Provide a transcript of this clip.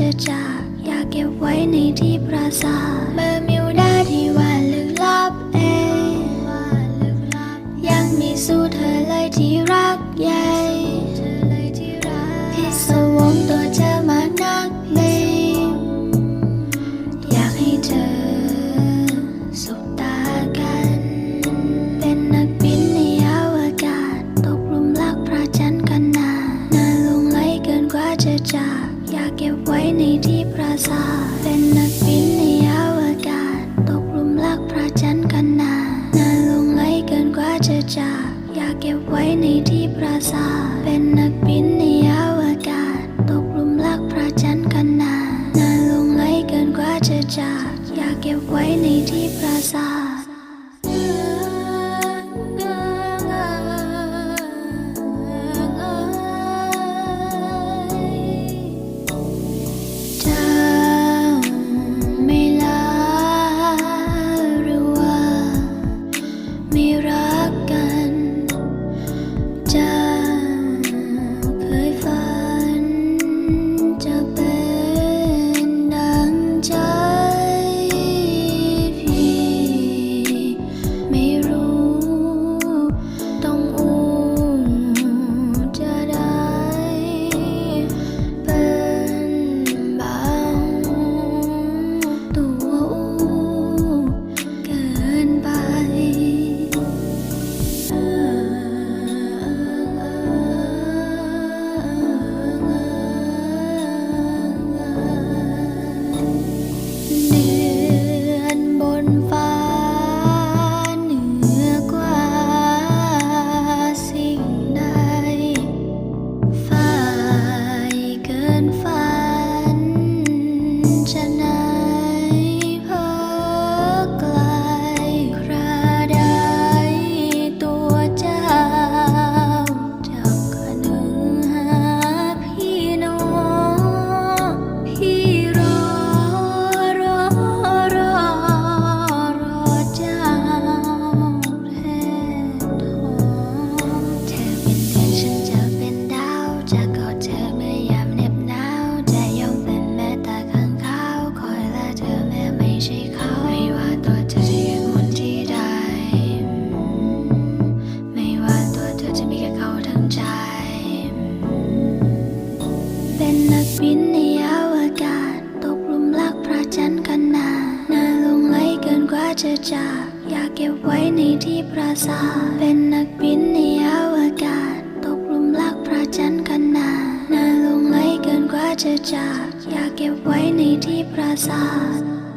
จะจากอยากเก็บไว้ในที่ประสาทเมื่อ อยากเก็บไว้ในที่ปราสาทเป็นนักบินในอวกาศ ตกหลุมรักพระจันทร์กันนานนานลงไหลเกินกว่าจะจาก อยากเก็บไว้ในที่ปราสาทเป็นนักบิน เธอจะมีแค่เขาทั้งใจ เป็นนักบินในอวกาศ ตกหลุมรักพระจันทร์กันนาน่าหลงไหลเกินกว่าจะจากอยากเก็บไว้ในที่ปราสาทเป็นนักบินในอวกาศ ตกหลุมรักพระจันทร์กันนาน่าหลงไหลเกินกว่าจะจากอยากเก็บไว้ในที่ปราสาท